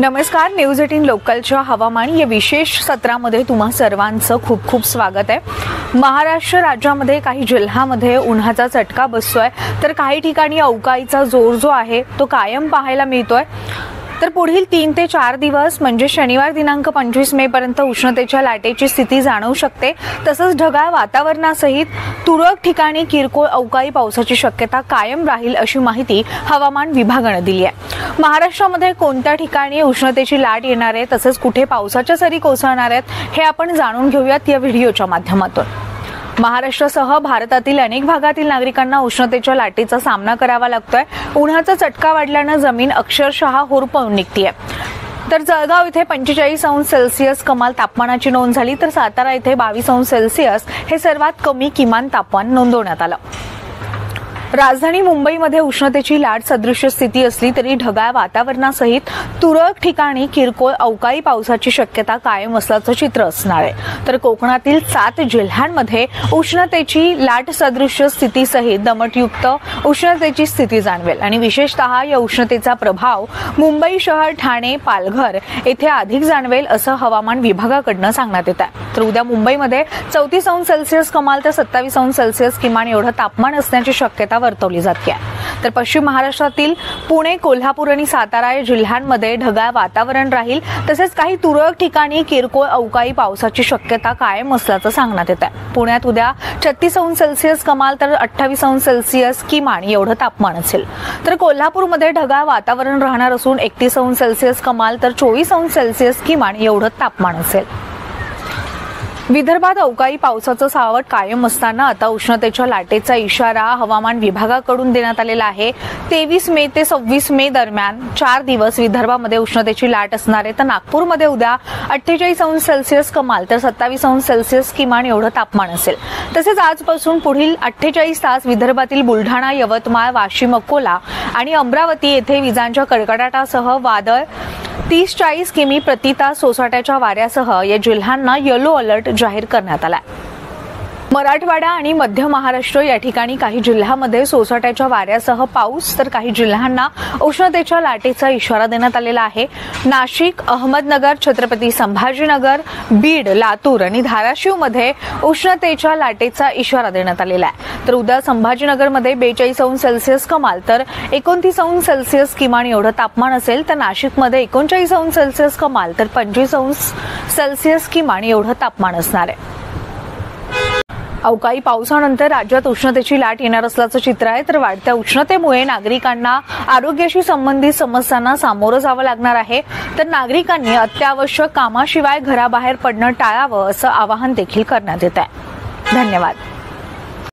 नमस्कार news eighteen लोकलच्या हवामान या विशेष सत्रामध्ये तुम्हा सर्वांचं खूप खूप स्वागत आहे. महाराष्ट्र राज्यामध्ये काही जिल्ह्यामध्ये उन्हाचा चटका बसतोय. तर काही ठिकाणी अवकाळीचा जोर जो आहे तो कायम पाहायला मिळतोय. तर पुढील तीन ते चार दिवस म्हणजे शनिवार दिनांक पंचवीस मे पर्यंत उष्णतेच्या लाटेची स्थिती जाणवू शकते. तसंच ढगाळ वातावरणासहित तुरळक ठिकाणी किरकोळ अवकाळी पावसाची शक्यता कायम राहील अशी माहिती हवामान विभागानं दिली आहे. महाराष्ट्रामध्ये कोणत्या ठिकाणी उष्णतेची लाट येणार आहे तसंच कुठे पावसाच्या सरी कोसळणार आहेत हे आपण जाणून घेऊयात या व्हिडिओच्या माध्यमातून. महाराष्ट्रासह भारतातील अनेक भागातील नागरिकांना उष्णतेच्या लाटेचा सामना करावा लागतोय. उन्हाचा चटका वाढल्यानं जमीन अक्षरशः होरपळून निघतीय. तर जळगाव इथे पंचेचाळीस अंश सेल्सिअस कमाल तापमानाची नोंद झाली. तर सातारा इथे बावीस अंश सेल्सिअस हे सर्वात कमी किमान तापमान नोंदवण्यात आलं. राजधानी मुंबईमध्ये उष्णतेची लाट सदृश्य स्थिती असली तरी ढगाळ वातावरणासहित तुरळक ठिकाणी किरकोळ अवकाळी पावसाची शक्यता कायम असल्याचं चित्र असणार आहे. तर कोकणातील सात जिल्ह्यांमध्ये उष्णतेची लाट सदृश्य स्थितीसहित दमटयुक्त उष्णतेची स्थिती जाणवेल. आणि विशेषतः या उष्णतेचा प्रभाव मुंबई शहर ठाणे पालघर येथे अधिक जाणवेल असं हवामान विभागाकडनं सांगण्यात येत आहे. तर उद्या मुंबईमध्ये चौतीस अंश सेल्सिअस कमाल तर सत्तावीस अंश सेल्सिअस किमान एवढं तापमान असण्याची शक्यता वर्तवली जाते. तर पश्चिम महाराष्ट्रातील पुणे कोल्हापूर आणि सातारा या जिल्ह्यांमध्ये ढगाळ वातावरण राहील. तसेच काही तुरळक ठिकाणी किरकोळ अवकाळी पावसाची शक्यता कायम असल्याचं सांगण्यात येत आहे पुण्यात उद्या छत्तीस अंश सेल्सिअस कमाल तर अठ्ठावीस अंश सेल्सिअस किमान एवढं तापमान असेल. तर कोल्हापूरमध्ये ढगाळ वातावरण राहणार असून एकतीस अंश सेल्सिअस कमाल तर चोवीस अंश सेल्सिअस किमान एवढं तापमान असेल. विदर्भात अवकाळी पावसाचं सावट कायम असताना आता उष्णतेच्या लाटेचा इशारा हवामान विभागाकडून देण्यात आलेला आहे. तेवीस मे ते सव्वीस मे दरम्यान चार दिवस विदर्भामध्ये उष्णतेची लाट असणार आहे. तर नागपूरमध्ये उद्या अठ्ठेचाळीस अंश सेल्सिअस कमाल तर सत्तावीस अंश सेल्सिअस किमान एवढं तापमान असेल. तसेच आजपासून पुढील अठ्ठेचाळीस तास विदर्भातील बुलढाणा यवतमाळ वाशिम अकोला आणि अमरावती येथे विजांच्या कडकडाटासह वादळ तीस चाळीस किमी प्रति तास सोसाट्याच्या वाऱ्यासह या जिल्ह्यांना येलो अलर्ट जाहीर करण्यात आला आहे मराठवाडा आणि मध्य महाराष्ट्र या ठिकाणी काही जिल्ह्यामध्ये सोसाट्याच्या वाऱ्यासह पाऊस तर काही जिल्ह्यांना उष्णतेच्या लाटेचा इशारा देण्यात आलेला आहे. नाशिक अहमदनगर छत्रपती संभाजीनगर बीड लातूर आणि धाराशिवमध्ये उष्णतेच्या लाटेचा इशारा देण्यात आलेला आहे. तर उद्या संभाजीनगरमध्ये बेचाळीस अंश सेल्सिअस कमाल तर एकोणतीस अंश सेल्सिअस किमान एवढं तापमान असेल तर नाशिकमध्ये एकोणचाळीस अंश सेल्सिअस कमाल तर पंचवीस अंश सेल्सिअस किमान एवढं तापमान असणार आहे. अवकाळी पावसानंतर राज्यात उष्णतेची लाट येणार असल्याचं चित्र आहे. तर वाढत्या उष्णतेमुळे नागरिकांना आरोग्याशी संबंधित समस्यांना सामोरं जावं लागणार आहे. तर नागरिकांनी अत्यावश्यक कामाशिवाय घराबाहेर पडणं टाळावं असं आवाहन देखील करण्यात येत आहे. धन्यवाद.